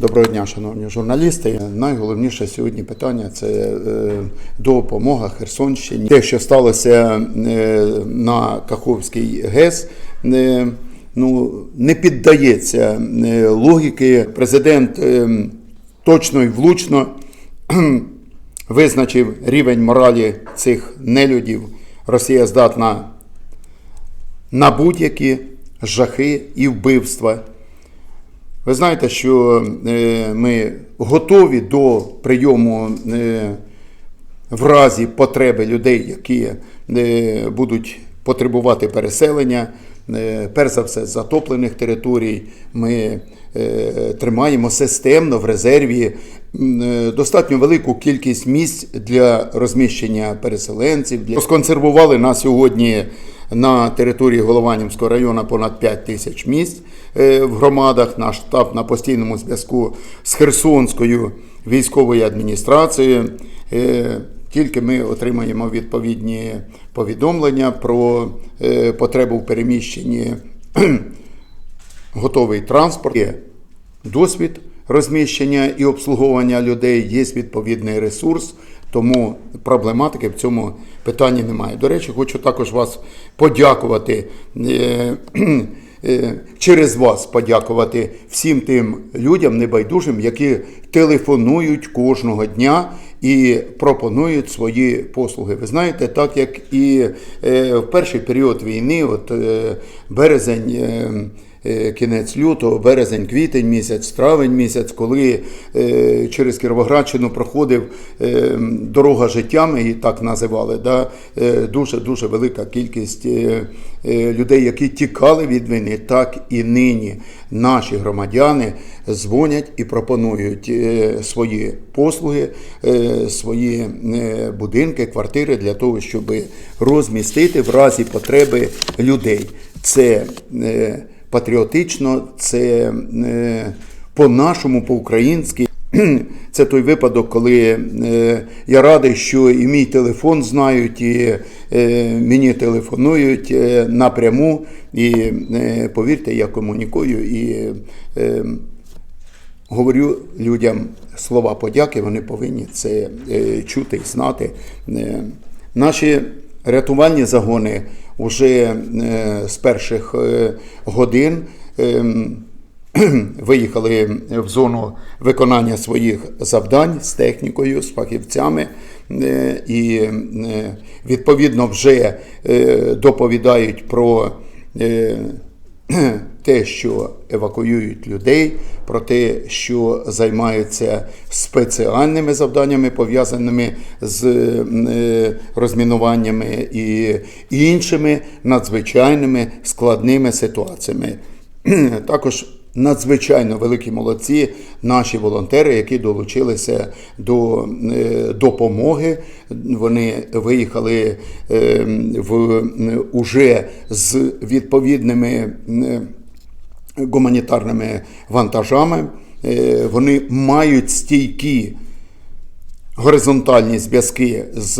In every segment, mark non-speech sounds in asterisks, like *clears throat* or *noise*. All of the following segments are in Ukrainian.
Доброго дня, шановні журналісти. Найголовніше сьогодні питання це е, допомога Херсонщині. Те, що сталося е, на Каховській ГЕС, е, ну, не піддається логіки. Президент точно і влучно *clears throat* визначив рівень моралі цих нелюдів. Росія здатна на будь-які жахи і вбивства. Ви знаєте, що е, ми готові до прийому е, в разі потреби людей, які е, будуть потребувати переселення. Перш за все, затоплених територій ми тримаємо системно в резерві достатньо велику кількість місць для розміщення переселенців. Сконсервували на сьогодні на території Голованівського району понад 5 тисяч місць в громадах. Наш штаб на постійному зв'язку з Херсонською військовою адміністрацією. Е, Тільки ми отримаємо відповідні повідомлення про е, потребу в переміщенні *clears throat* готовий транспорт, є досвід розміщення і обслуговування людей, є відповідний ресурс, тому проблематики в цьому питанні немає. До речі, хочу також вас подякувати. *clears throat* е, Через вас подякувати всім тим людям небайдужим, які телефонують кожного дня і пропонують свої послуги. Ви знаєте, так як і е, в перший період війни, от е, березень. Е, Кінець лютого, березень, квітень місяць, травень місяць, коли е, через Кіровоградщину проходив е, дорога життя, ми її так називали. Да? Дуже дуже велика кількість людей, які тікали від війни, так і нині наші громадяни дзвонять і пропонують свої послуги, свої будинки, квартири для того, щоб розмістити в разі потреби людей. Це патріотично, це е, по-нашому, по-українськи. *clears throat* Це той випадок, коли е, я радий, що і мій телефон знають, і е, мені телефонують напряму. І повірте, я комунікую і говорю людям слова подяки, вони повинні це чути і знати. Наші рятувальні загони вже е, з перших е, годин. ем, *clears throat* виїхали в зону виконання своїх завдань з технікою, з фахівцями, е, і відповідно вже доповідають про *clears throat* те, що евакуюють людей, про те, що займаються спеціальними завданнями, пов'язаними з е, розмінуваннями і іншими надзвичайними складними ситуаціями. *clears throat* Також надзвичайно великі молодці наші волонтери, які долучилися до е, допомоги. Вони виїхали е, в уже з відповідними. е, гуманітарними вантажами. Вони мають стійкі горизонтальні зв'язки з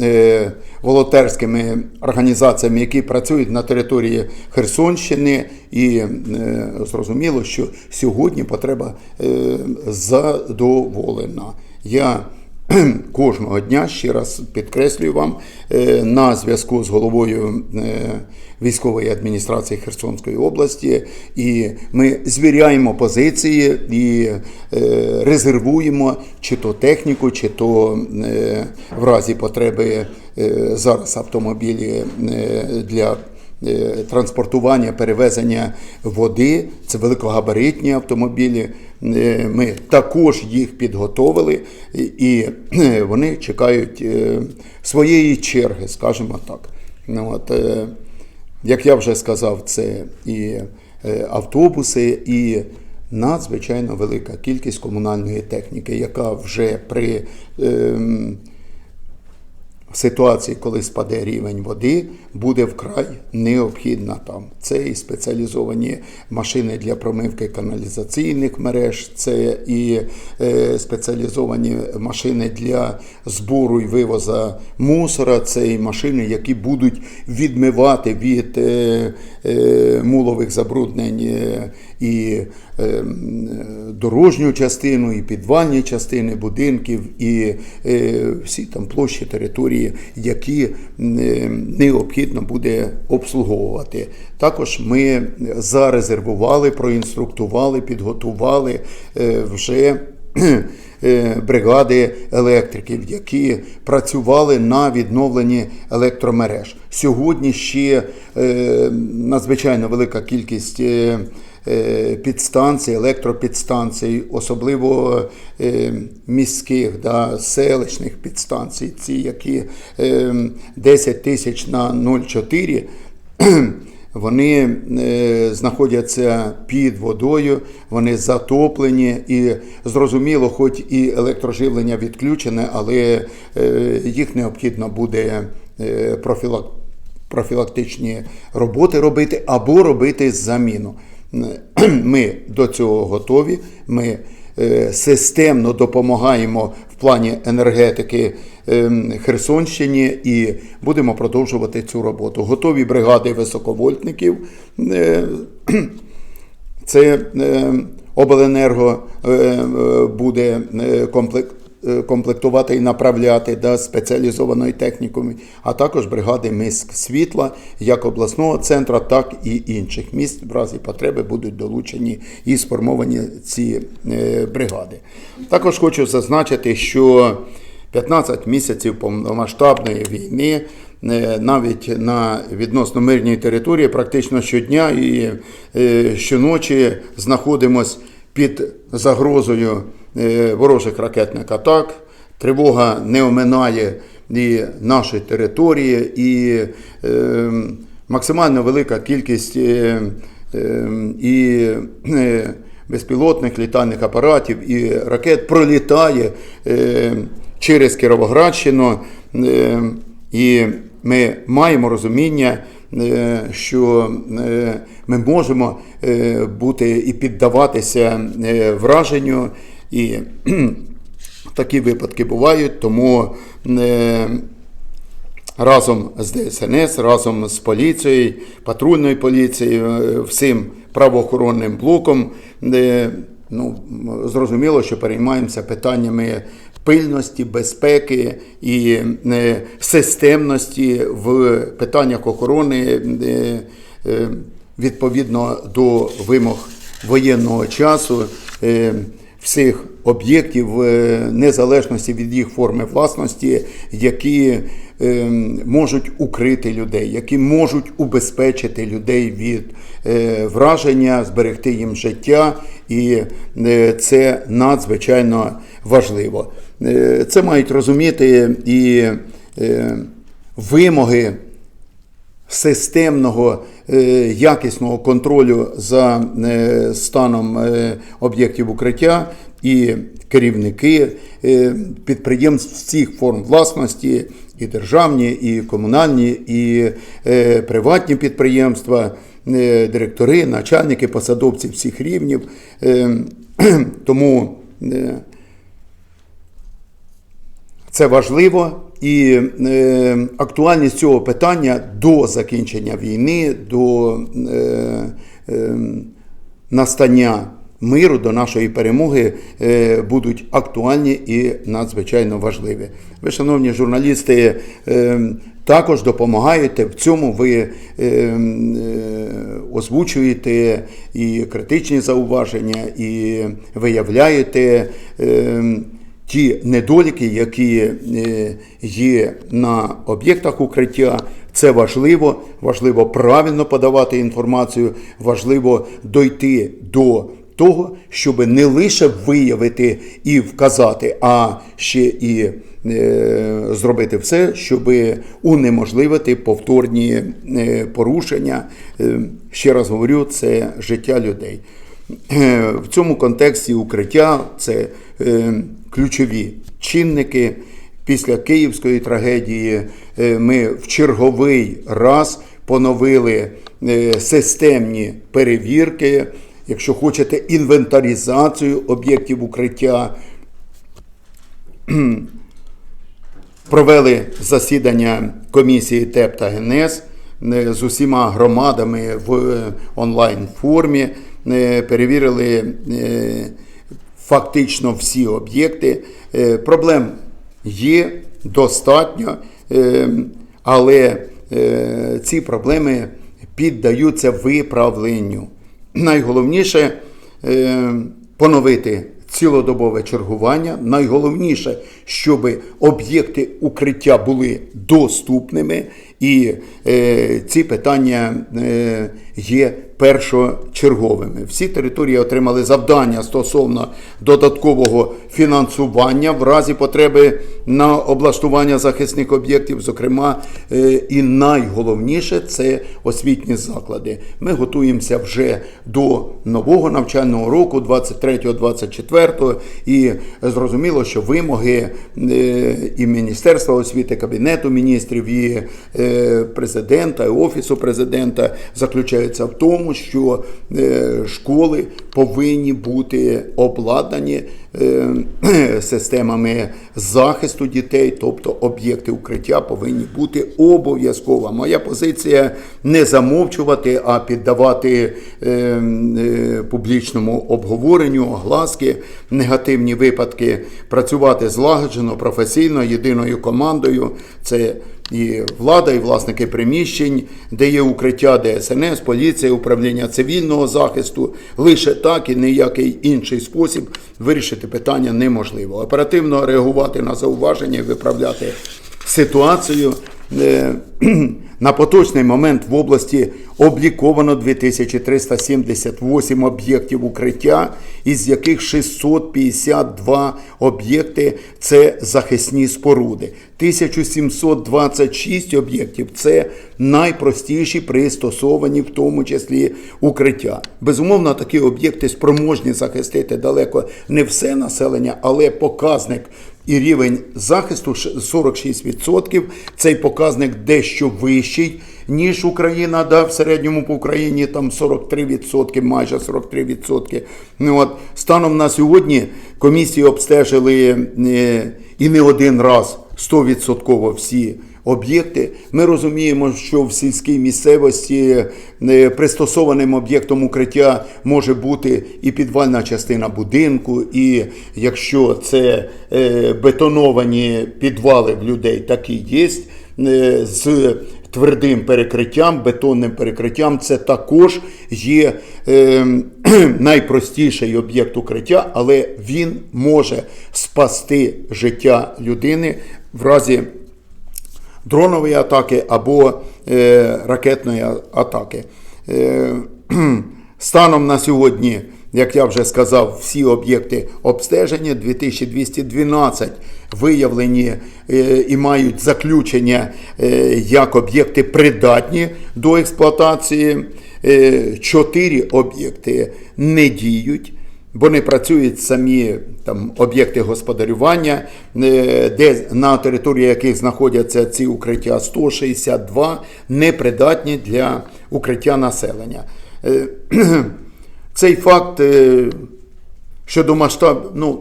е, волонтерськими організаціями, які працюють на території Херсонщини, і е, зрозуміло, що сьогодні потреба е, задоволена. Я *clears throat* кожного дня ще раз підкреслюю вам е, на зв'язку з головою е, військової адміністрації Херсонської області, і ми звіряємо позиції і е, резервуємо чи то техніку, чи то в разі потреби зараз автомобілі для транспортування, перевезення води, це великогабаритні автомобілі. Е, Ми також їх підготовили, і- е, вони чекають е, своєї черги, скажімо так. Ну, от, е, як я вже сказав, це і е, автобуси, і надзвичайно велика кількість комунальної техніки, яка вже при ем, ситуації, коли спаде рівень води, буде вкрай необхідна там. Це і спеціалізовані машини для промивки каналізаційних мереж, це і е, спеціалізовані машини для збору і вивозу мусора, це і машини, які будуть відмивати від е, е, мулових забруднень і дорожню частину, і підвальні частини будинків, і е, всі там площі території, які е, необхідно буде обслуговувати. Також ми зарезервували, проінструктували, підготували е, вже е, бригади електриків, які працювали на відновленні електромереж. Сьогодні ще е, надзвичайно велика кількість. Е, е, Підстанцій, електропідстанцій, особливо е, міських, да, селищних підстанцій, ці, які е, 10 тисяч на 0,4, *clears throat* вони е, знаходяться під водою, вони затоплені і зрозуміло, хоч і електроживлення відключене, але е, їх необхідно буде е, профілактичні роботи робити або робити заміну. Ми до цього готові. Ми е, системно допомагаємо в плані енергетики ем, Херсонщині і будемо продовжувати цю роботу. Готові бригади високовольтників. е, Це е, обленерго е, буде комплект. Е, Комплектувати і направляти да, спеціалізованої технікумі, а також бригади міськ світла як обласного центру, так і інших міст в разі потреби будуть долучені і сформовані ці е, бригади. Також хочу зазначити, що 15 місяців повномасштабної війни е, навіть на відносно мирній території практично щодня і щоночі знаходимось під загрозою ворожих ракетних атак. Тривога не оминає і наші території, і е, максимально велика кількість е, е, і е, безпілотних літальних апаратів і ракет пролітає е, через Кіровоградщину. Е, і ми маємо розуміння, е, що е, ми можемо е, бути і піддаватися е, враженню. І *clears throat* такі випадки бувають, тому е, разом з ДСНС, разом з поліцією, патрульною поліцією, е, всім правоохоронним блоком. Ну, зрозуміло, що переймаємося питаннями пильності, безпеки і е, системності в питаннях охорони відповідно до вимог воєнного часу. Всіх об'єктів е, незалежності від їх форми власності, які е, можуть укрити людей, які можуть убезпечити людей від е, враження, зберегти їм життя, і це надзвичайно важливо. Це мають розуміти і вимоги системного якісного контролю за е, станом е, об'єктів укриття і керівники е, підприємств всіх форм власності, і державні, і комунальні, і е, приватні підприємства, е, директори, начальники, посадовці всіх рівнів. Е, *clears throat* Тому е, це важливо і е, актуальність цього питання до закінчення війни, до е, е, настання миру, до нашої перемоги е, будуть актуальні і надзвичайно важливі. Ви, шановні журналісти, е, також допомагаєте в цьому. Ви е, е, озвучуєте і критичні зауваження, і виявляєте. Е, ті недоліки, які е, є на об'єктах укриття. Це важливо, важливо правильно подавати інформацію, важливо дойти до того, щоб не лише виявити і вказати, а ще і е, зробити все, щоб унеможливити повторні е, порушення. Е, ще раз говорю, це життя людей. Е, В цьому контексті укриття це е, ключові чинники. Після київської трагедії е, ми в черговий раз поновили е, системні перевірки, якщо хочете, інвентаризацію об'єктів укриття. *clears throat* Провели засідання комісії ТЕП та ГНЕС е, з усіма громадами в онлайн формі. перевірили фактично всі об'єкти. Е, Проблем є достатньо, е, але е, ці проблеми піддаються виправленню. Найголовніше поновити цілодобове чергування. Найголовніше, щоб об'єкти укриття були доступними, і ці питання є першочерговими. Всі території отримали завдання стосовно додаткового фінансування в разі потреби на облаштування захисних об'єктів. Зокрема, е, і найголовніше це освітні заклади. Ми готуємося вже до нового навчального року, 23-24, і зрозуміло, що вимоги е, і Міністерства освіти, Кабінету міністрів, і е, президента, і Офісу президента заключаються в тому, що е, школи повинні бути обладнані е, *clears throat* системами захисту дітей, тобто об'єкти укриття повинні бути обов'язково. Моя позиція не замовчувати, а піддавати е, публічному обговоренню, огласки, негативні випадки, працювати злагоджено, професійно, єдиною командою. Це і влада, і власники приміщень, де є укриття ДСНС, поліція, управління цивільного захисту. Лише так і ніякий інший спосіб вирішити питання неможливо. Оперативно реагувати на зауваження виправляти ситуацію. *clears throat* На поточний момент в області обліковано 2378 об'єктів укриття, із яких 652 об'єкти це захисні споруди. 1726 об'єктів це найпростіші пристосовані, в тому числі укриття. Безумовно, такі об'єкти спроможні захистити далеко не все населення, але показник і рівень захисту ш- 46%. Цей показник дещо вищий, ніж Україна, да, в середньому по Україні там 43%, майже 43%. Ну, от, станом на сьогодні комісії обстежили е, і не один раз 100% всі об'єкти. Ми розуміємо, що в сільській місцевості е, пристосованим об'єктом укриття може бути і підвальна частина будинку, і якщо це е, бетоновані підвали в людей, такі є. е, З твердим перекриттям, бетонним перекриттям, це також є е, *clears throat* найпростіший об'єкт укриття, але він може спасти життя людини в разі дронової атаки або е, ракетної атаки. Е, *clears throat* станом на сьогодні, як я вже сказав, всі об'єкти обстеження 2212 виявлені е, і мають заключення як об'єкти придатні до експлуатації. Чотири об'єкти не діють бо не працюють самі там об'єкти господарювання, е, де на території яких знаходяться ці укриття 162 непридатні для укриття населення. Е, *clears throat* Цей факт е, щодо масштаб, ну,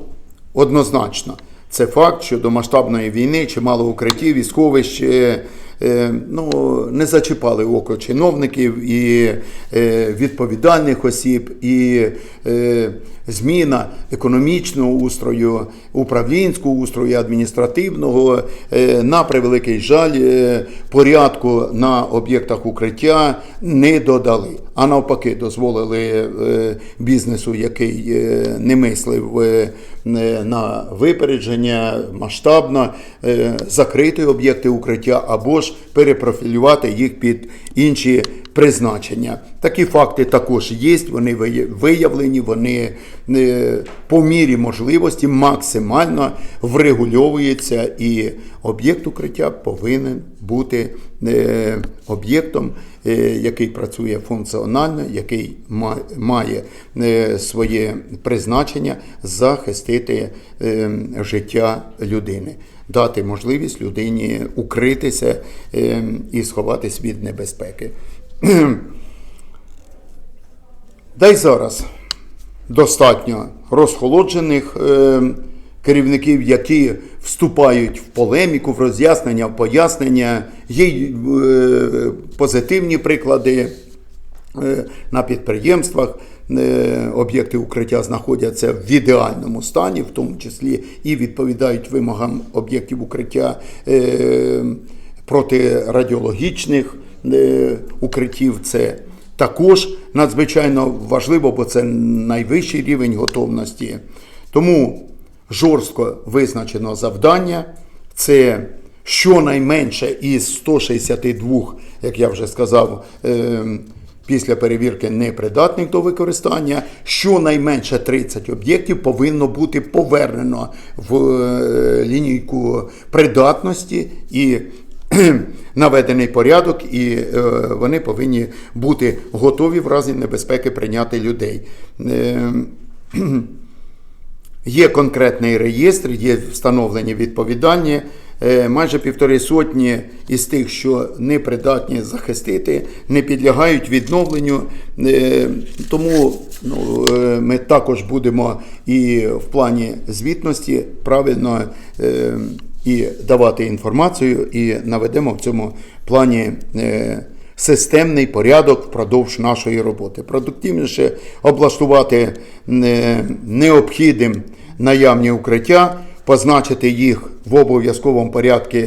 однозначно. Це факт, що до масштабної війни чимало укриттів е, ну, не зачіпали око чиновників і е, відповідальних осіб, і е, зміна економічного устрою, управлінського устрою, адміністративного, е, на превеликий жаль, е, порядку на об'єктах укриття не додали, а навпаки, дозволили е, бізнесу, який е, не мислив е, е, на випередження масштабно, е, закрити об'єкти укриття або ж перепрофілювати їх під інші призначення. Такі факти також є, вони виявлені, вони е, по мірі можливості максимально врегульовуються, і об'єкт укриття повинен бути е, об'єктом, е, який працює функціонально, який має своє призначення захистити життя людини. Дати можливість людині укритися і сховатись від небезпеки. *clears throat* Да й зараз достатньо розхолоджених е, керівників, які вступають в полеміку, в роз'яснення, в пояснення. Є е, позитивні приклади е, на підприємствах, е, об'єкти укриття знаходяться в ідеальному стані, в тому числі і відповідають вимогам об'єктів укриття е, протирадіологічних укриттів. Це також надзвичайно важливо, бо це найвищий рівень готовності. Тому жорстко визначено завдання. Це щонайменше із 162, як я вже сказав, е, після перевірки непридатних до використання, щонайменше 30 об'єктів повинно бути повернено в е, лінійку придатності і *clears throat* наведений порядок, і е, вони повинні бути готові в разі небезпеки прийняти людей. Е, *clears throat* Є конкретний реєстр, є встановлені відповідальні. Е, Майже півтори сотні із тих, що не придатні захистити, не підлягають відновленню. Тому ну, ми також будемо і в плані звітності правильно і давати інформацію, і наведемо в цьому плані. е, системний порядок впродовж нашої роботи. Продуктивніше облаштувати е, необхідним наявні укриття, позначити їх в обов'язковому порядку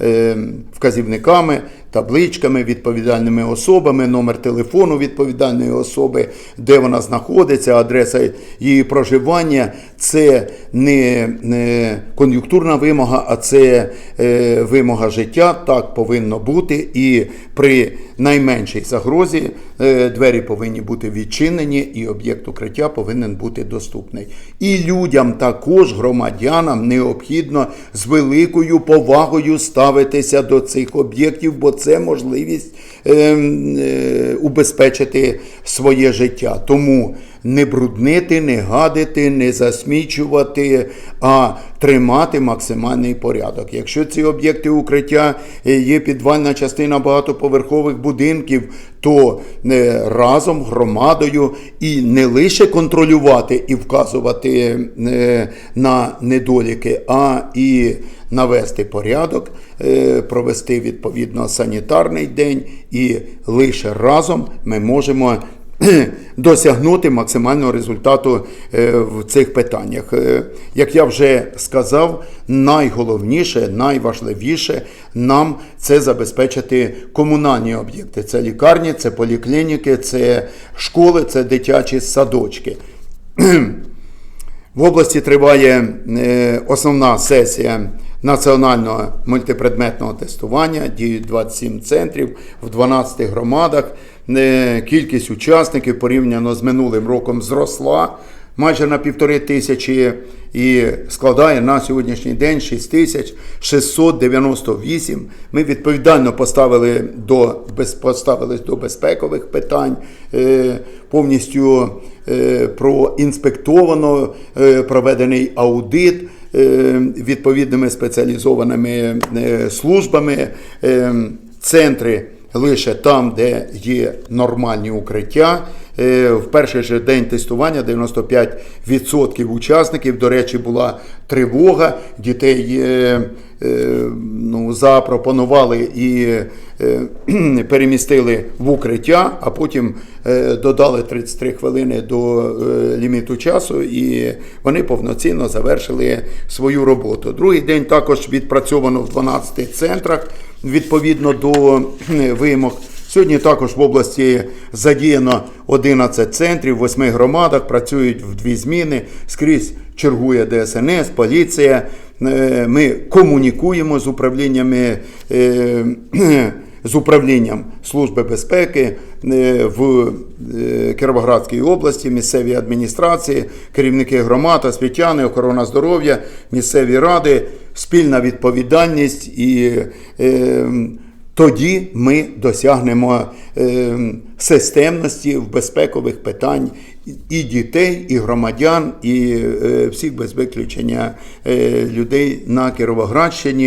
е, вказівниками, табличками, відповідальними особами, номер телефону відповідальної особи, де вона знаходиться, адреса її проживання. Це не, не кон'юнктурна вимога, а це е, вимога життя. Так повинно бути. І при найменшій загрозі двері повинні бути відчинені, і об'єкт укриття повинен бути доступний. І людям, також громадянам, необхідно з великою повагою ставитися до цих об'єктів, бо це можливість е, е, убезпечити своє життя. Тому не бруднити, не гадити, не засмічувати, а тримати максимальний порядок. Якщо ці об'єкти укриття е, є підвальна частина багатоповерхових будинків, то е, разом громадою і не лише контролювати і вказувати е, на недоліки, а і навести порядок, провести відповідно санітарний день, і лише разом ми можемо *clears throat* досягнути максимального результату е, в цих питаннях. Е, Як я вже сказав, найголовніше, найважливіше нам це забезпечити комунальні об'єкти. Це лікарні, це поліклініки, це школи, це дитячі садочки. *clears throat* В області триває е, основна сесія національного мультипредметного тестування. Діють 27 центрів в 12 громадах. Кількість учасників порівняно з минулим роком зросла майже на півтори тисячі і складає на сьогоднішній день 6698. Ми відповідально поставили до, поставились до безпекових питань, е, повністю е, проінспектовано е, проведений аудит відповідними спеціалізованими службами. Центри лише там, де є нормальні укриття. Е, В перший же день тестування 95% учасників. До речі, була тривога. Дітей е, е, ну, запропонували і *clears throat* перемістили в укриття, а потім додали 33 хвилини до ліміту часу, і вони повноцінно завершили свою роботу. Другий день також відпрацьовано в 12 центрах відповідно до вимог. Сьогодні також в області задіяно 11 центрів, в 8 громадах, працюють в дві зміни, скрізь чергує ДСНС, поліція. Е, Ми комунікуємо з управліннями. *clears throat* З управлінням Служби безпеки е, в е, Кіровоградській області, місцеві адміністрації, керівники громад, освітяни, охорона здоров'я, місцеві ради, спільна відповідальність і е, тоді ми досягнемо е, системності в безпекових питань і дітей, і громадян, і е, всіх без виключення людей на Кіровоградщині.